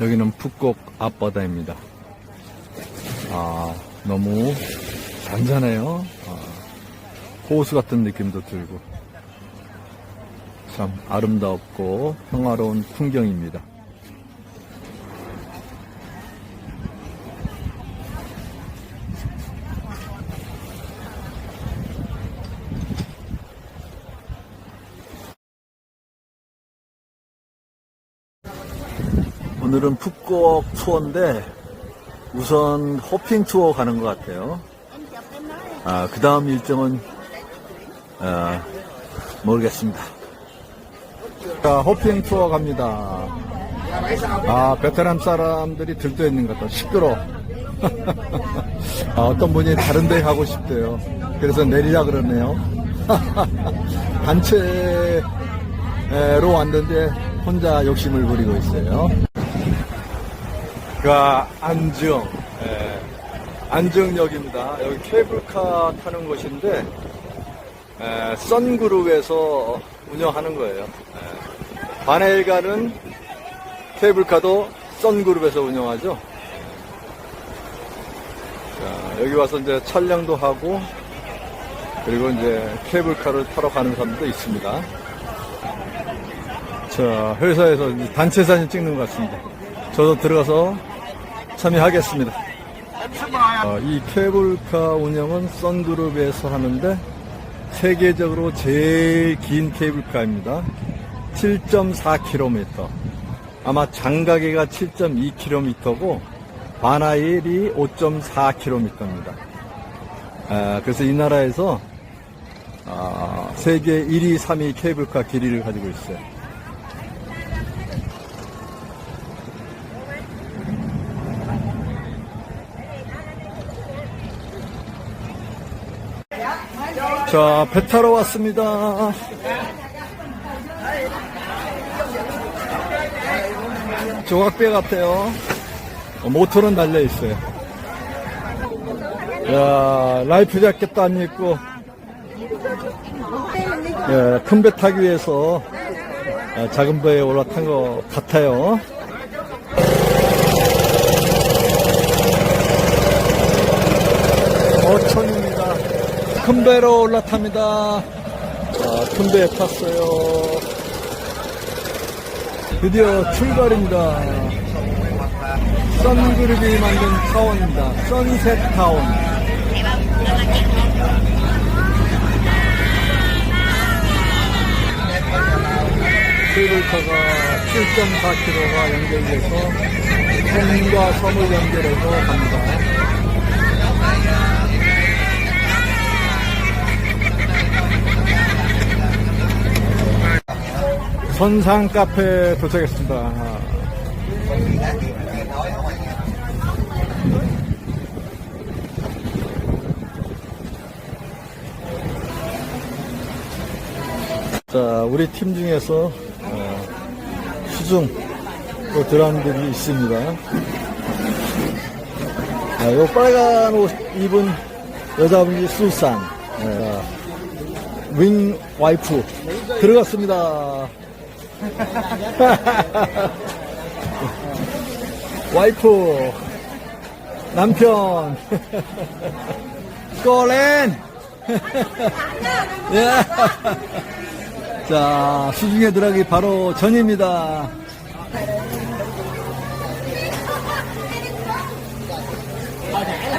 여기는 북곡 앞바다입니다. 아, 너무 잔잔해요. 아, 호수 같은 느낌도 들고. 참 아름답고 평화로운 풍경입니다. 오늘은 북곡 투어인데 우선 호핑 투어 가는 것 같아요. 아, 그 다음 일정은 아, 모르겠습니다. 자, 호핑 투어 갑니다. 아, 베트남 사람들이 들떠 있는 것 같다. 시끄러. 아, 어떤 분이 다른 데 가고 싶대요. 그래서 내리라 그러네요. 단체로 왔는데 혼자 욕심을 부리고 있어요. 그 안정, 예, 안정역입니다. 여기 케이블카 타는 곳인데 에, 선그룹에서 운영하는 거예요. 에, 반해일 가는 케이블카도 선그룹에서 운영하죠. 자, 여기 와서 이제 촬영도 하고 그리고 이제 케이블카를 타러 가는 사람도 있습니다. 자, 회사에서 단체 사진 찍는 것 같습니다. 저도 들어가서 참여하겠습니다. 어, 이 케이블카 운영은 선그룹에서 하는데 세계적으로 제일 긴 케이블카입니다. 7.4km. 아마 장가계가 7.2km고 바나일이 5.4km입니다. 아, 그래서 이 나라에서 아, 세계 1위, 3위 케이블카 길이를 가지고 있어요. 자, 배 타러 왔습니다. 조각배 같아요. 어, 모터는 달려 있어요. 야, 라이프 자켓도 안 입고, 예, 큰 배 타기 위해서 아, 작은 배에 올라탄 것 같아요. 어천입니다. 큰 배로 올라탑니다. 아, 큰 배에 탔어요. 드디어 출발입니다. 선그룹이 만든 타원입니다. 선셋 타원. 케이블카가 7.4km가 연결돼서 섬과 섬을 연결해서 갑니다. 선상 카페 도착했습니다. 자, 우리 팀 중에서 어, 수중 또 드람들이 있습니다. 아, 요 빨간 옷 입은 여자분이 수산, 네, 윙 와이프 들어갔습니다. 와이프 남편 꼬렌 예. 자 수중에 들어가기 바로 전입니다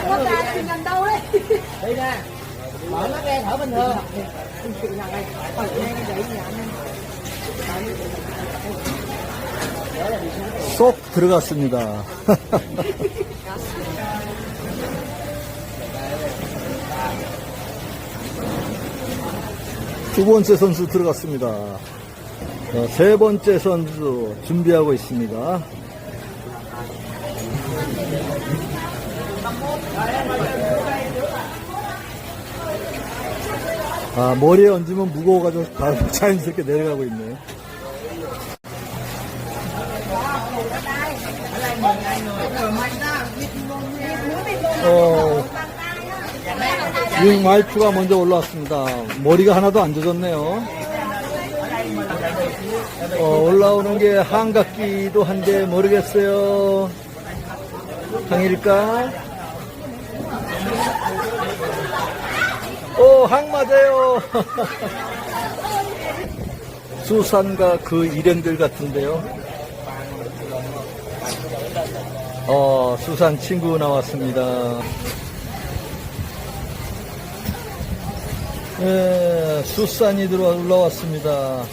có ra thì nhầm đâu đấy đây nè mở nó nghe thở bình thường 쏙 들어갔습니다. 두 번째 선수 들어갔습니다. 자, 세 번째 선수 준비하고 있습니다. 아, 머리에 얹으면 무거워가지고 다 자연스럽게 내려가고 있네요. 어, 윙 와이프가 먼저 올라왔습니다. 머리가 하나도 안 젖었네요. 어, 올라오는 게 한갑기도 한데 모르겠어요. 항일까? 오, 항 맞아요. 수산과 그 일행들 같은데요. 어, 수산 친구 나왔습니다. 예, 수산이 들어와 올라왔습니다.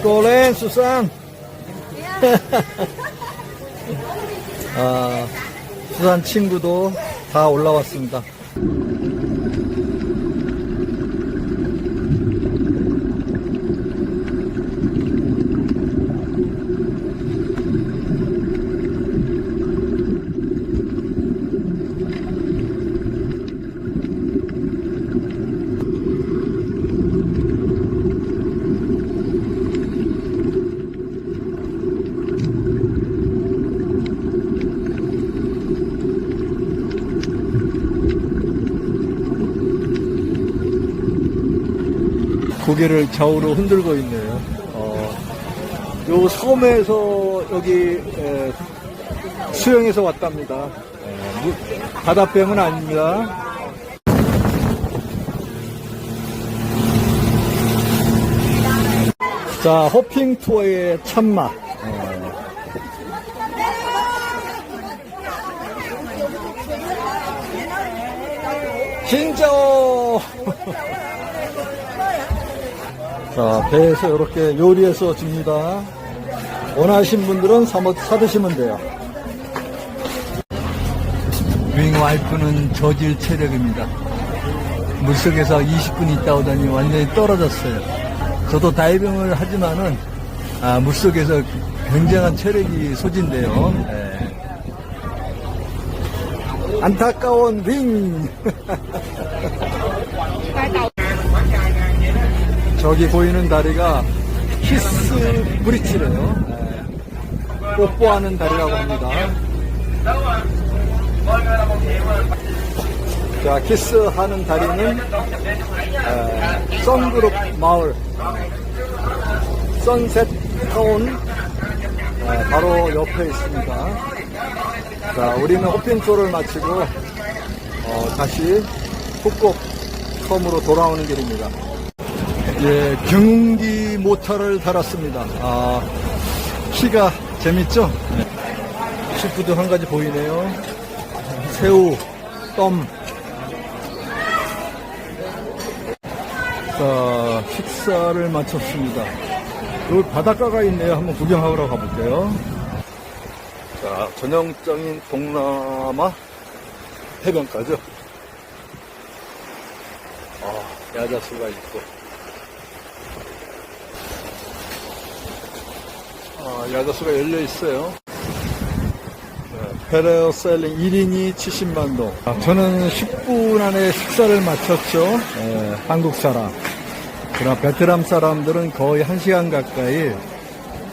꼬렌 수산. 아, 수산 친구도 다 올라왔습니다. 고개를 좌우로 흔들고 있네요. 어, 요 섬에서 여기 에, 수영해서 왔답니다. 에, 물- 바다뱀은 아닙니다. 자, 호핑 투어의 참맛. 어. 진짜. 자, 배에서 이렇게 요리해서 줍니다. 원하신 분들은 사, 사드시면 돼요. 윙 와이프는 저질 체력입니다. 물속에서 20분 있다 오더니 완전히 떨어졌어요. 저도 다이빙을 하지만은, 아, 물속에서 굉장한 체력이 소진돼요. 예. 안타까운 윙! 저기 보이는 다리가 키스 브릿지래요. 네. 뽀뽀하는 다리라고 합니다. 자, 키스하는 다리는 에, 선그룹 마을 선셋 타운 에, 바로 옆에 있습니다. 자, 우리는 호핑 투어를 마치고 어, 다시 북곡 섬으로 돌아오는 길입니다. 예, 경운기 모터를 달았습니다. 아, 키가 재밌죠? 네. 시푸드 한 가지 보이네요. 새우, 껌. 자, 식사를 마쳤습니다. 여기 바닷가가 있네요. 한번 구경하러 가볼게요. 자, 전형적인 동남아 해변가죠. 아, 야자수가 있고. 야자수가 열려 있어요. 페레어 셀링 1인이 70만 동. 아, 저는 10분 안에 식사를 마쳤죠. 예, 한국 사람. 그러나 베트남 사람들은 거의 1시간 가까이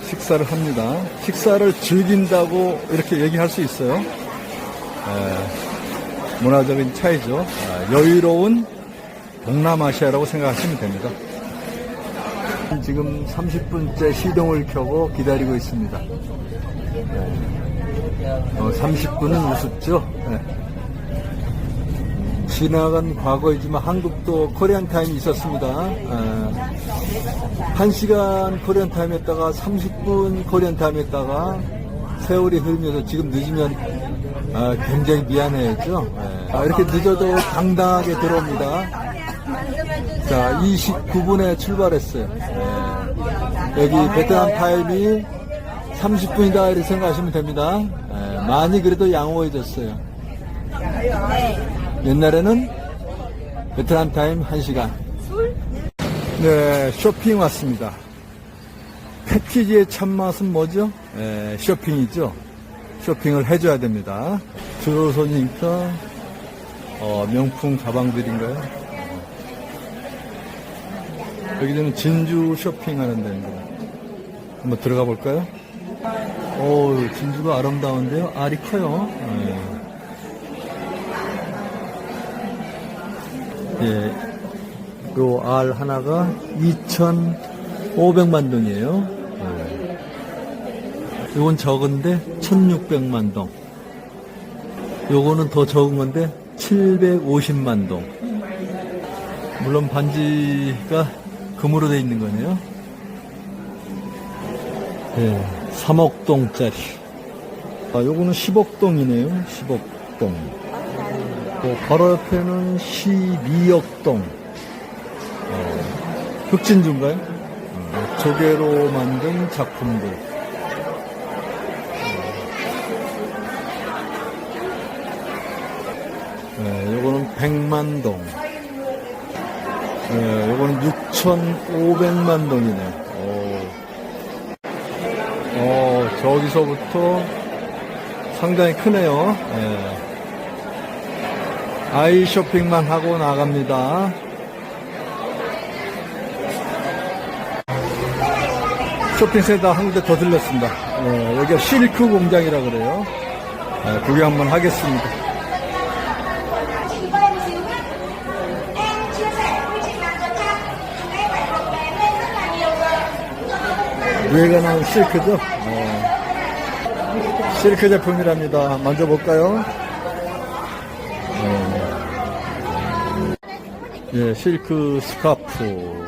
식사를 합니다. 식사를 즐긴다고 이렇게 얘기할 수 있어요. 예, 문화적인 차이죠. 아, 여유로운 동남아시아라고 생각하시면 됩니다. 지금 30분째 시동을 켜고 기다리고 있습니다. 어, 30분은 우습죠. 네. 지나간 과거이지만 한국도 코리안 타임이 있었습니다. 어, 1시간 코리안 타임 했다가 30분 코리안 타임 했다가 세월이 흐르면서 지금 늦으면 아, 굉장히 미안해야죠. 네. 아, 이렇게 늦어도 당당하게 들어옵니다. 자, 29분에 출발했어요. 네. 여기 베트남 타임이 30분이다 이렇게 생각하시면 됩니다. 예, 많이 그래도 양호해졌어요. 옛날에는 베트남 타임 1시간. 네, 쇼핑 왔습니다. 패키지의 참맛은 뭐죠? 예, 쇼핑이죠. 쇼핑을 해줘야 됩니다. 들어서니까 어, 명품 가방들인가요? 여기는 진주 쇼핑하는 데입니다. 한번 들어가 볼까요? 오, 진주가 아름다운데요? 알이 커요. 예. 예. 요알 하나가 2,000 500만 동이에요. 네. 이건 적은데 1600만 동. 요거는 더 적은 건데 750만 동. 물론 반지가 금으로 돼 있는 거네요. 네, 3억 동짜리. 아, 요거는 10억 동이네요. 10억 동. 또 바로 옆에는 12억 동. 어, 흑진주인가요? 어, 조개로 만든 작품들. 네, 요거는 100만 동. 네, 요거는 6,500만 동이네. 오. 어, 저기서부터 상당히 크네요. 예. 아이 쇼핑만 하고 나갑니다. 쇼핑센터 한 군데 더 들렸습니다. 예, 여기가 실크 공장이라 그래요. 예, 구경 한번 하겠습니다. 나온 실크죠? 어, 실크 제품이랍니다. 만져볼까요? 어, 예, 실크 스카프.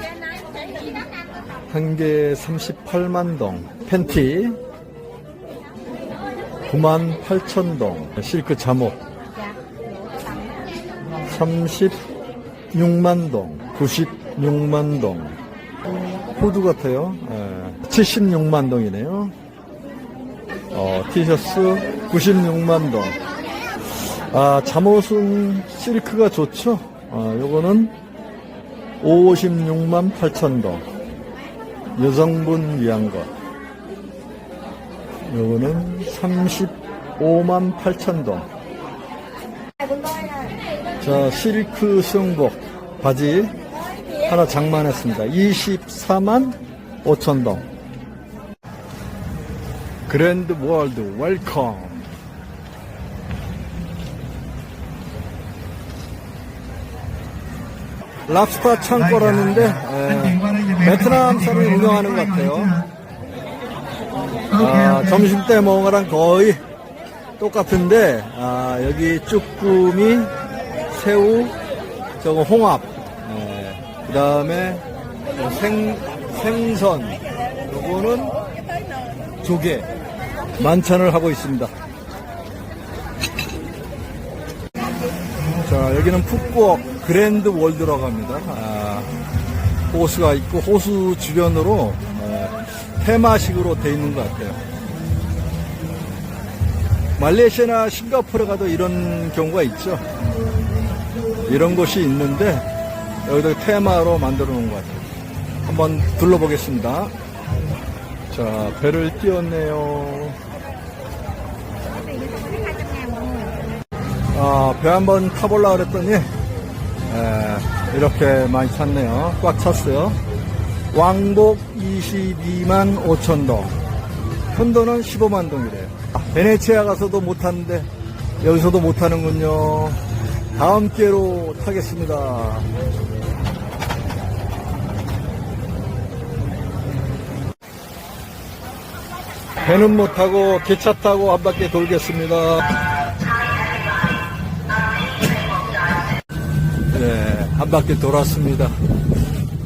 한 개 38만 동. 팬티. 9만 8천 동. 실크 잠옷. 36만 동. 96만 동. 후드 같아요. 예, 76만 동이네요. 어, 티셔츠 96만 동. 아, 잠옷은 실크가 좋죠. 아, 요거는 56만 8천 동. 여성분 위한 것. 요거는 35만 8천 동. 자, 실크 수영복 바지 하나 장만했습니다. 24만 5천 동. 그랜드 월드 웰컴. 랍스타 창고라는데 에, 베트남 사람이 운영하는 것 같아요. 아, 점심 때 먹은 거랑 거의 똑같은데 아, 여기 쭈꾸미, 새우, 저거 홍합, 그 다음에 생, 생선, 요거는 조개, 만찬을 하고 있습니다. 자, 여기는 푸꾸옥 그랜드 월드라고 합니다. 아, 호수가 있고, 호수 주변으로 어, 테마식으로 돼 있는 것 같아요. 말레이시아나 싱가포르 가도 이런 경우가 있죠. 이런 곳이 있는데 여기다 테마로 만들어 놓은 것 같아요. 한번 둘러보겠습니다. 자, 배를 띄웠네요. 아, 배 한번 타보려고 그랬더니 에, 이렇게 많이 찼네요. 꽉 찼어요. 왕복 22만 5천 동. 현도는 15만 동이래요. 아, 베네치아 가서도 못 탔는데 여기서도 못 타는군요. 다음 기회로 타겠습니다. 배는 못 타고 기차 타고 한 바퀴 돌겠습니다. 네, 한 바퀴 돌았습니다.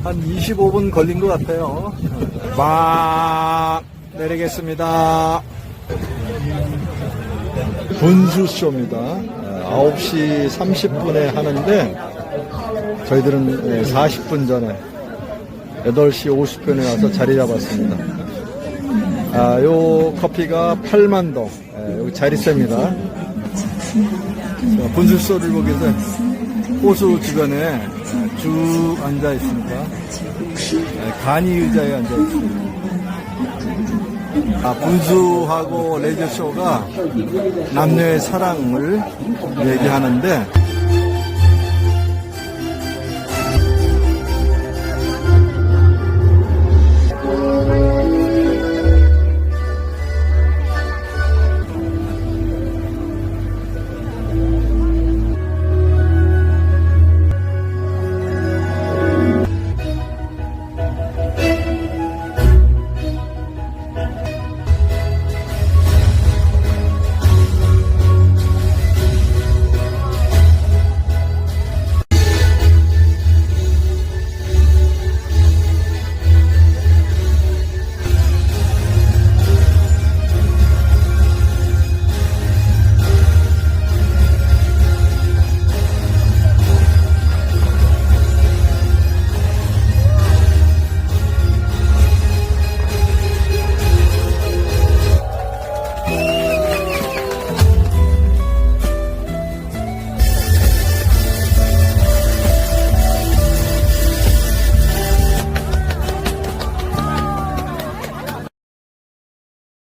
한 25분 걸린 것 같아요. 막 내리겠습니다. 분수쇼입니다. 9시 30분에 하는데 저희들은 40분 전에 8시 50분에 와서 자리 잡았습니다. 아, 요 커피가 8만 동. 예, 여기 자리세입니다. 자, 분수쇼를 보기 위해서 호수 주변에 쭉 앉아 있습니다. 예, 간이 의자에 앉아 있습니다. 아, 분수하고 레저쇼가 남녀의 사랑을 얘기하는데